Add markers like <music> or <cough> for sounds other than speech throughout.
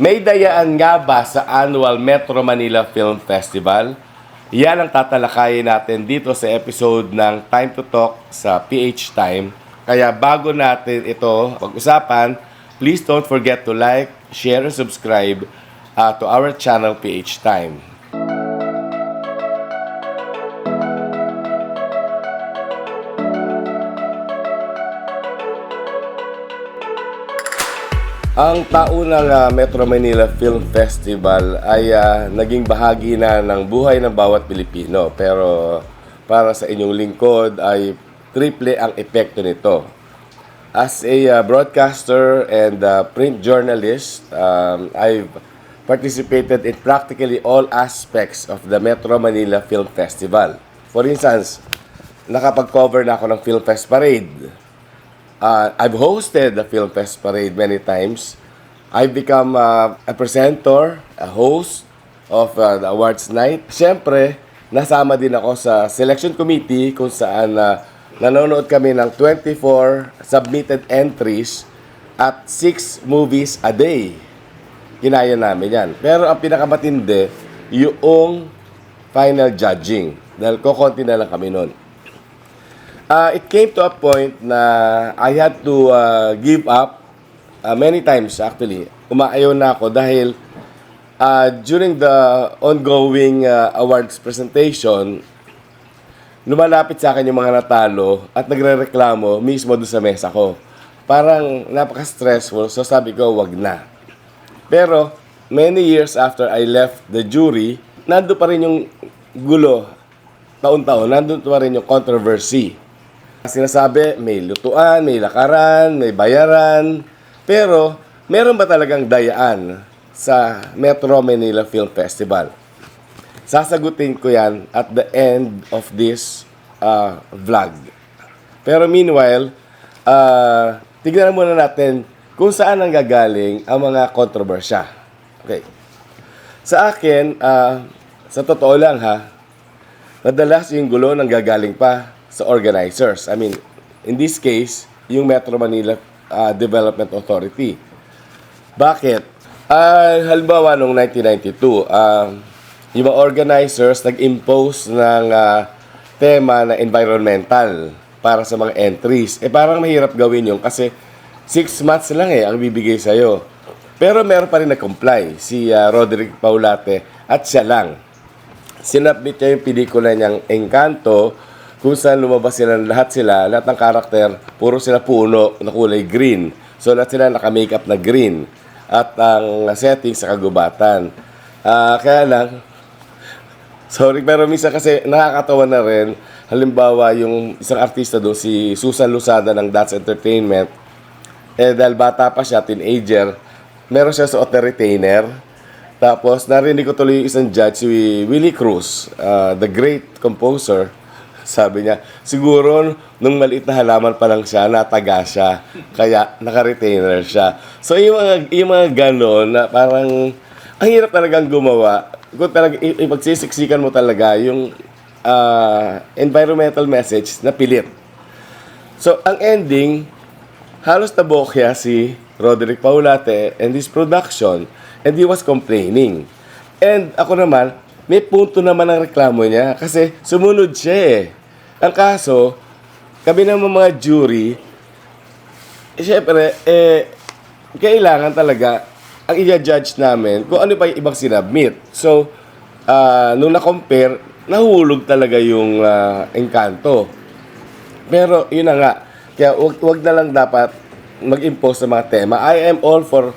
May dayaan nga ba sa annual Metro Manila Film Festival? Yan ang tatalakayin natin dito sa episode ng Time to Talk sa PH Time. Kaya bago natin ito pag-usapan, please don't forget to like, share, and subscribe uh, to our channel PH Time. Ang taunang ah, Metro Manila Film Festival ay ah, naging bahagi na ng buhay ng bawat Pilipino. Pero para sa inyong lingkod ay triple ang epekto nito. As a ah, broadcaster and ah, print journalist, um, I've participated in practically all aspects of the Metro Manila Film Festival. For instance, nakapag-cover na ako ng Film Fest Parade. Uh, I've hosted the Film Fest Parade many times. I've become uh, a presenter, a host of uh, the awards night. Siyempre, nasama din ako sa selection committee kung saan uh, nanonood kami ng 24 submitted entries at 6 movies a day. Kinaya namin yan. Pero ang pinakamatindi, yung final judging. Dahil kokonti na lang kami noon. Uh, it came to a point na I had to uh, give up uh, many times actually. Umaayaw na ako dahil uh, during the ongoing uh, awards presentation, lumalapit sa akin yung mga natalo at nagre-reklamo mismo doon sa mesa ko. Parang napaka-stressful, so sabi ko, wag na. Pero, many years after I left the jury, nando pa rin yung gulo. Taon-taon, nandun pa rin yung controversy. Sinasabi, may lutuan, may lakaran, may bayaran. Pero, meron ba talagang dayaan sa Metro Manila Film Festival? Sasagutin ko yan at the end of this uh, vlog. Pero meanwhile, uh, tignan muna natin kung saan ang gagaling ang mga kontrobersya. Okay. Sa akin, uh, sa totoo lang ha, madalas yung gulo nang gagaling pa sa organizers. I mean, in this case, yung Metro Manila uh, Development Authority. Bakit? Uh, halimbawa, noong 1992, uh, yung mga organizers nag-impose ng uh, tema na environmental para sa mga entries. Eh parang mahirap gawin yun kasi 6 months lang eh ang bibigay sa'yo. Pero meron pa rin nag-comply, si uh, Roderick Paulate at siya lang. Sinabit niya yung pelikula niyang Encanto kung saan lumabas sila lahat sila, lahat ng karakter, puro sila puno na kulay green. So lahat sila naka-makeup na green at ang setting sa kagubatan. Ah, kaya lang, <laughs> sorry, pero minsan kasi nakakatawa na rin. Halimbawa, yung isang artista doon, si Susan Lusada ng That's Entertainment, eh dahil bata pa siya, teenager, meron siya sa retainer. Tapos narinig ko tuloy yung isang judge, si Willie Cruz, uh, the great composer, sabi niya, siguro nung maliit na halaman pa lang siya, nataga siya. Kaya naka-retainer siya. So yung mga, yung mga ganon na parang ang hirap talagang gumawa. Kung talaga, ipagsisiksikan mo talaga yung ah, environmental message na pilit. So ang ending, halos nabokya si Roderick Paulate and his production and he was complaining. And ako naman, may punto naman ang reklamo niya kasi sumunod siya eh. Ang kaso, kami naman mga jury, eh, syempre, eh, kailangan talaga ang i-judge namin kung ano pa yung ibang sinabmit. So, ah, nung na-compare, nahulog talaga yung ah, engkanto. Pero, yun na nga. Kaya, wag, wag na lang dapat mag-impose sa mga tema. I am all for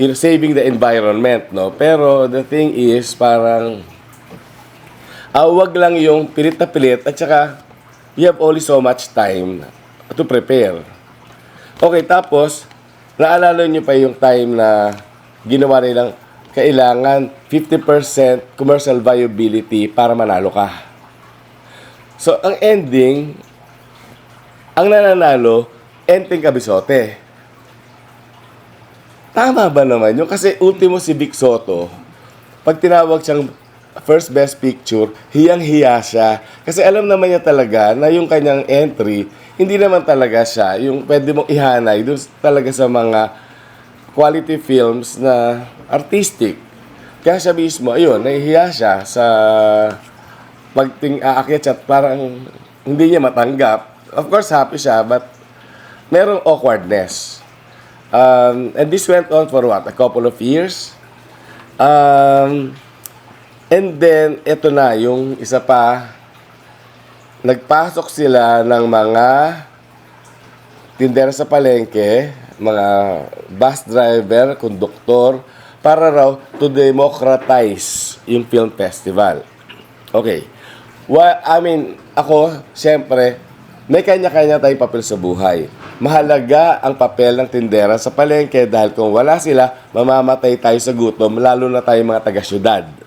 you know, saving the environment, no? Pero, the thing is, parang, ah, wag lang yung pilit na pilit at saka, you have only so much time to prepare. Okay, tapos, naalala nyo pa yung time na ginawa nilang kailangan 50% commercial viability para manalo ka. So, ang ending, ang nananalo, Enteng Kabisote. Tama ba naman yun? Kasi ultimo si Vic Soto, pag tinawag siyang first best picture, hiyang-hiya siya. Kasi alam naman niya talaga na yung kanyang entry, hindi naman talaga siya yung pwede mong ihanay doon talaga sa mga quality films na artistic. Kaya siya mismo, ayun, nahihiya siya sa pagting aakyat siya at parang hindi niya matanggap. Of course, happy siya, but merong awkwardness. Um, and this went on for what? A couple of years? Um, and then, ito na, yung isa pa, nagpasok sila ng mga tindera sa palengke, mga bus driver, konduktor, para raw to democratize yung film festival. Okay. Well, I mean, ako, siyempre, may kanya-kanya tayong papel sa buhay. Mahalaga ang papel ng tindera sa palengke dahil kung wala sila, mamamatay tayo sa gutom, lalo na tayo mga taga-syudad.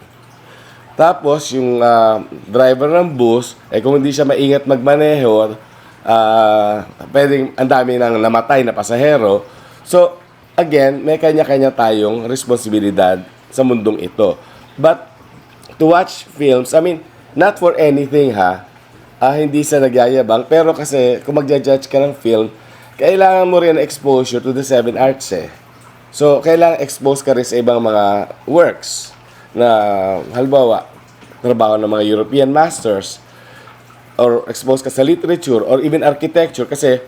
Tapos, yung ah, driver ng bus, eh kung hindi siya maingat magmaneho, ah, pwedeng ang dami nang namatay na pasahero. So, again, may kanya-kanya tayong responsibilidad sa mundong ito. But, to watch films, I mean, not for anything ha, ah, hindi sa nagyayabang, pero kasi kung magja-judge ka ng film, kailangan mo rin ng exposure to the seven arts eh. So, kailangan expose ka rin sa ibang mga works na halimbawa, trabaho ng mga European masters or expose ka sa literature or even architecture kasi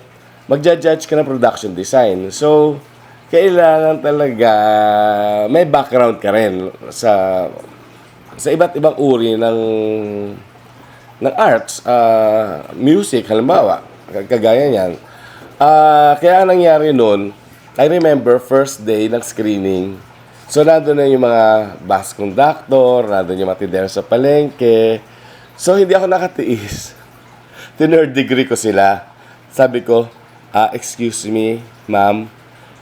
magja-judge ka ng production design. So, kailangan talaga may background ka rin sa sa iba't ibang uri ng ng arts, ah, music, halimbawa, kag- kagaya niyan. Ah, kaya ang nangyari noon, I remember first day ng screening. So, nandun na yung mga bus conductor, nandun yung mga sa palengke. So, hindi ako nakatiis. <laughs> Tinerd degree ko sila. Sabi ko, ah, excuse me, ma'am,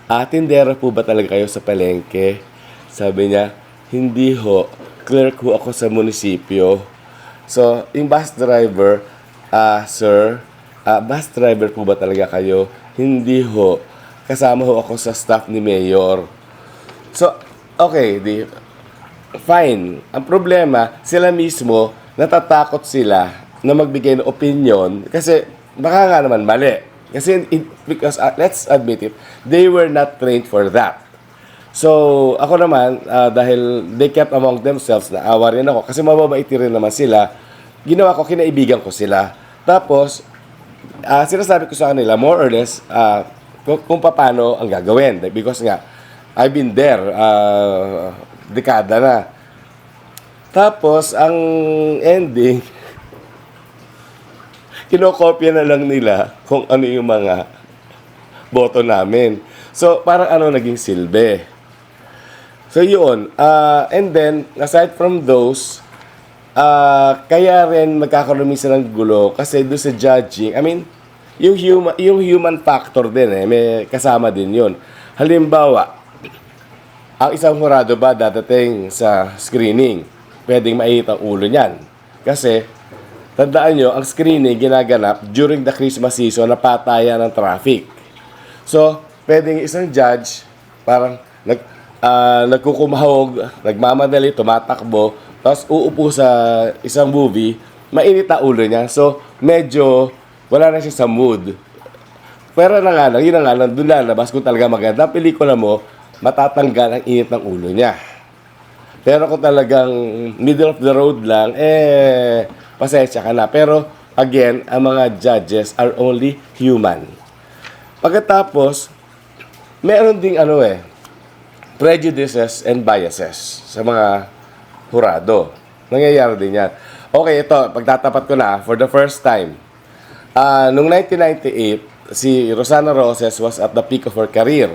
ah, tindera po ba talaga kayo sa palengke? Sabi niya, hindi ho. Clerk ho ako sa munisipyo. So, yung bus driver, ah, sir, ah, bus driver po ba talaga kayo? Hindi ho. Kasama ho ako sa staff ni Mayor. So, okay, di, fine. Ang problema, sila mismo, natatakot sila na magbigay ng opinion kasi baka nga naman mali. Kasi, it- because, uh, let's admit it, they were not trained for that. So, ako naman, ah, dahil they kept among themselves, naawa rin ako, kasi mababait rin naman sila, ginawa ko, kinaibigan ko sila. Tapos, ah sinasabi ko sa kanila, more or less, ah, kung, kung paano ang gagawin. Because nga, I've been there, ah, dekada na. Tapos, ang ending, <laughs> kinokopya na lang nila kung ano yung mga boto namin. So, parang ano naging silbi. So, yun. Ah, and then, aside from those, ah kaya rin magkakaroon minsan ng gulo kasi doon sa judging, I mean, yung human, yung human factor din eh, may kasama din yun. Halimbawa, ang isang hurado ba dadating sa screening, pwedeng mainit ang ulo niyan. Kasi, tandaan nyo, ang screening ginaganap during the Christmas season na patayan ng traffic. So, pwedeng isang judge, parang nag, ah, nagkukumahog, nagmamadali, tumatakbo, tapos uupo sa isang movie, mainit ang ulo niya. So, medyo wala na siya sa mood. Pero na nga lang, yun na nga lang, doon lalabas kung talaga maganda ang pelikula mo, matatanggal ang init ng ulo niya. Pero kung talagang middle of the road lang, eh, pasensya ka na. Pero, again, ang mga judges are only human. Pagkatapos, meron ding ano eh, prejudices and biases sa mga hurado. Nangyayari din yan. Okay, ito, pagtatapat ko na, for the first time, ah noong 1998, si Rosana Roses was at the peak of her career.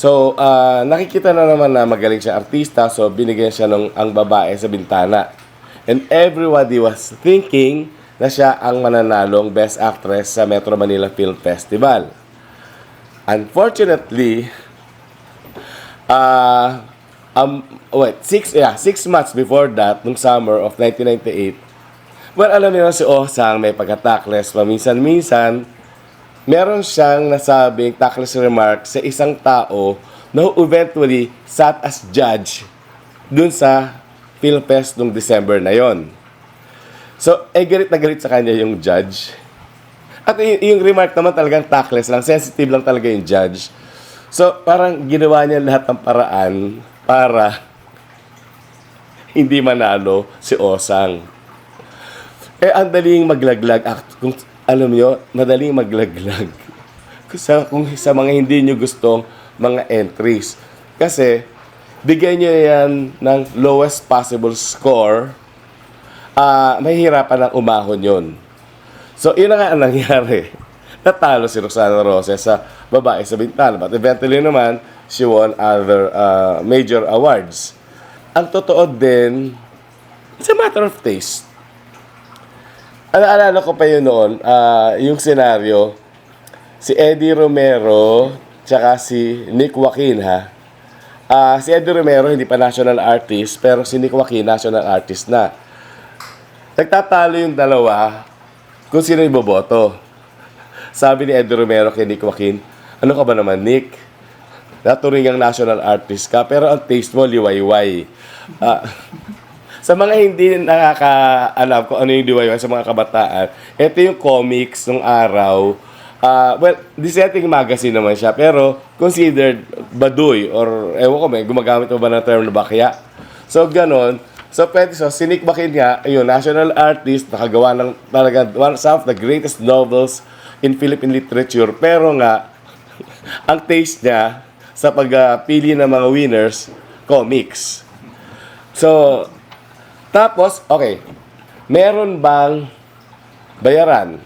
So, ah, nakikita na naman na magaling siya artista, so binigyan siya ng ang babae sa bintana. And everybody was thinking na siya ang mananalong Best Actress sa Metro Manila Film Festival. Unfortunately, ah um, wait, six, yeah, six months before that, nung summer of 1998, well, alam niyo si Osang may pagka-tactless paminsan-minsan, meron siyang nasabing tactless remark sa isang tao na eventually sat as judge dun sa PhilFest nung December na yon. So, eh, galit na galit sa kanya yung judge. At y- yung remark naman talagang tactless lang, sensitive lang talaga yung judge. So, parang ginawa niya lahat ng paraan para hindi manalo si Osang. Eh, ang daling maglaglag. Act, kung alam nyo, madaling maglaglag. Sa, kung sa mga hindi nyo gustong mga entries. Kasi, bigyan nyo yan ng lowest possible score, ah mahihirapan ng umahon yun. So, yun na nga ang nangyari. <laughs> Natalo si Roxana Roses sa babae sa bintana. But eventually naman, she won other uh, major awards. Ang totoo din, it's a matter of taste. Alaalala ko pa yun noon, ah, yung senaryo, si Eddie Romero, tsaka si Nick Joaquin, ha? Ah, si Eddie Romero, hindi pa national artist, pero si Nick Joaquin, national artist na. Nagtatalo yung dalawa kung sino yung boboto. <laughs> Sabi ni Eddie Romero kay Nick Joaquin, ano ka ba naman, Nick? Naturing ang national artist ka, pero ang taste mo, liwayway. Ah, <laughs> sa mga hindi nakakaalam kung ano yung liwayway sa mga kabataan, ito yung comics nung araw. Ah, well, dissenting magazine naman siya, pero considered baduy or ewan ko may gumagamit mo ba ng term na bakya. So, ganon. So, pwede so, si Nick Bakin nga, yun, national artist, nakagawa ng talaga one of the greatest novels in Philippine literature. Pero nga, <laughs> ang taste niya sa pagpili ng mga winners, comics. So, tapos, okay, meron bang bayaran?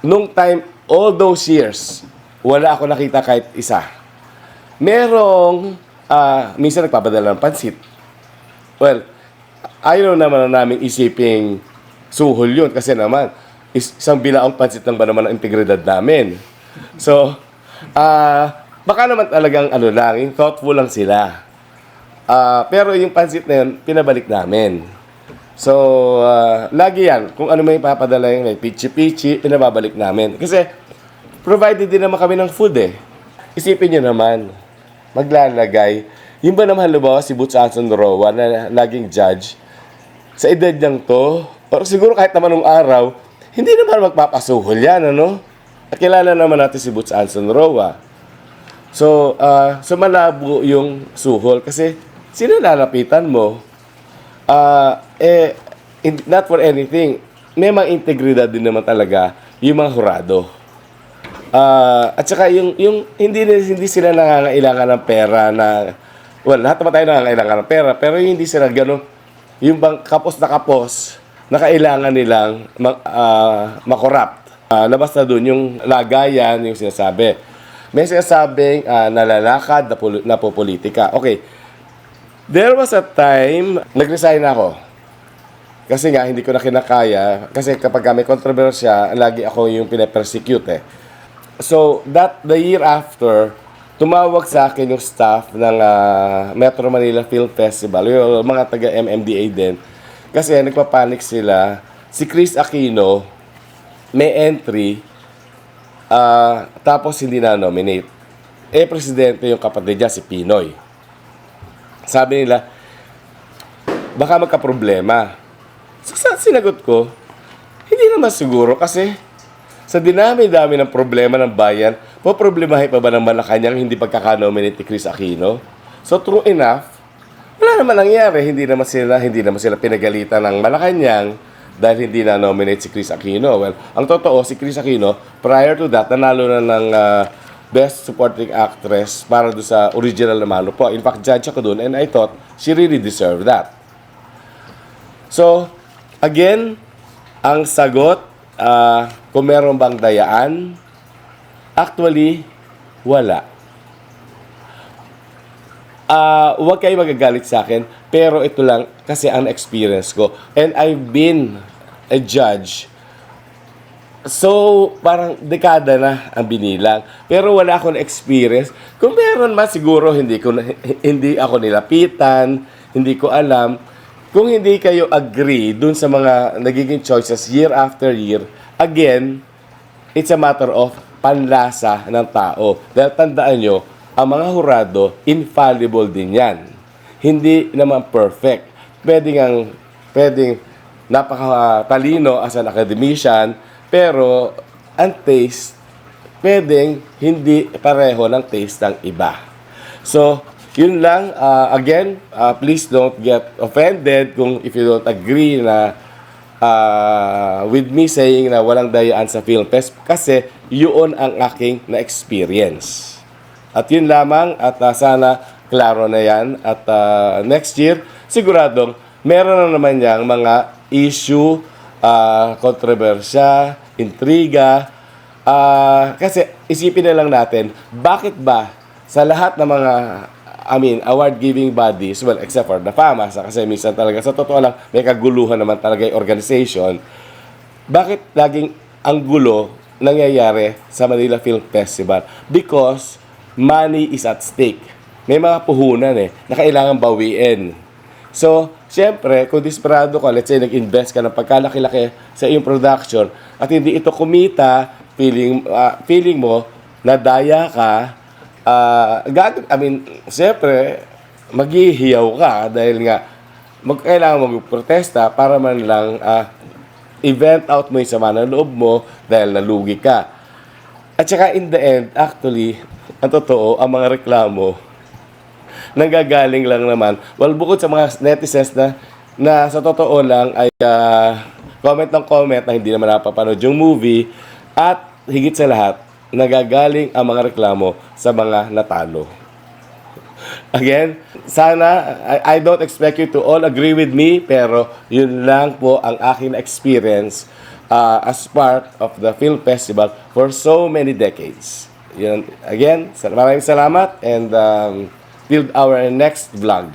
Nung time, all those years, wala ako nakita kahit isa. Merong, ah, minsan nagpapadala ng pansit. Well, ayaw naman na namin isiping suhol yun kasi naman, is, isang bilaang pansit lang ba naman ang integridad namin. So, ah, baka naman talagang ano lang, thoughtful lang sila. Ah, pero yung pansit na yun, pinabalik namin. So, ah, lagi yan. Kung ano may papadala yung may pichi-pichi, pinababalik namin. Kasi, provided din naman kami ng food eh. Isipin nyo naman, maglalagay. Yung ba naman halimbawa si Butch Anson Roa na laging judge, sa edad niyang to, or siguro kahit naman nung araw, hindi naman magpapasuhol yan, ano? At kilala naman natin si Butch Anson Roa. So, ah, so malabo yung suhol kasi sino lalapitan mo? Ah, eh, in- not for anything, may mga integridad din naman talaga yung mga hurado. Ah, at saka yung, yung hindi, hindi sila nangangailangan ng pera na, well, lahat naman tayo nangangailangan ng pera, pero yung hindi sila ganun, yung bang kapos na kapos, na kailangan nilang ma, ah, makorrupt. Ah, labas na dun yung lagayan, yung sinasabi. May sinasabing ah, nalalakad na, poli- na po politika. Okay, There was a time, nag-resign ako. Kasi nga, hindi ko na kinakaya. Kasi kapag may kontrobersya, lagi ako yung pinapersecute eh. So, that, the year after, tumawag sa akin yung staff ng ah, Metro Manila Film Festival, yung mga taga MMDA din. Kasi nagpapanik sila. Si Chris Aquino, may entry, ah, tapos hindi na nominate. Eh, presidente yung kapatid niya, si Pinoy sabi nila, baka magka-problema. So, sa sinagot ko, hindi naman siguro kasi sa dinami-dami ng problema ng bayan, poproblemahin pa ba ng Malacanang hindi pagkakanominate ni Chris Aquino? So true enough, wala naman nangyari. Hindi naman sila, hindi naman sila pinagalitan ng Malacanang dahil hindi na nominate si Chris Aquino. Well, ang totoo, si Chris Aquino, prior to that, nanalo na ng ah, Best Supporting Actress para do sa original na Mano po. In fact, judge ako doon and I thought she really deserved that. So, again, ang sagot, ah, kung meron bang dayaan, actually, wala. Ah, huwag kayo magagalit sa akin, pero ito lang kasi ang experience ko. And I've been a judge So, parang dekada na ang binilang. Pero wala akong experience. Kung meron man, siguro hindi, ko, hindi ako nilapitan, hindi ko alam. Kung hindi kayo agree dun sa mga nagiging choices year after year, again, it's a matter of panlasa ng tao. Dahil tandaan nyo, ang mga hurado, infallible din yan. Hindi naman perfect. Pwede ngang, pwedeng napakatalino as an academician, pero ang taste, pwedeng hindi pareho ng taste ng iba. So, yun lang. Uh, again, uh, please don't get offended kung if you don't agree na uh, with me saying na walang dayaan sa film fest kasi yun ang aking na-experience. At yun lamang at uh, sana klaro na yan. At uh, next year, siguradong meron na naman yang mga issue, uh, kontrobersya, intriga. Uh, kasi isipin na lang natin, bakit ba sa lahat ng mga I mean, award-giving bodies, well, except for the FAMAS, kasi minsan talaga, sa totoo lang, may kaguluhan naman talaga yung organization. Bakit laging ang gulo nangyayari sa Manila Film Festival? Because money is at stake. May mga puhunan eh, na kailangan bawiin. So, syempre, kung desperado ka, let's say, nag-invest ka ng pagkalaki-laki sa iyong production at hindi ito kumita, feeling, ah, feeling mo, nadaya ka, ah gag I mean, siyempre, maghihiyaw ka dahil nga mag, kailangan magprotesta para man lang ah, event out mo yung sama ng loob mo dahil nalugi ka. At saka in the end, actually, ang totoo, ang mga reklamo, nanggagaling lang naman. Well, bukod sa mga netizens na, na sa totoo lang ay ah, comment ng comment na hindi naman napapanood yung movie at higit sa lahat, nagagaling ang mga reklamo sa mga natalo. <laughs> Again, sana, I, I don't expect you to all agree with me, pero yun lang po ang aking experience uh, as part of the film festival for so many decades. Yun, again, maraming salamat and um, till our next vlog.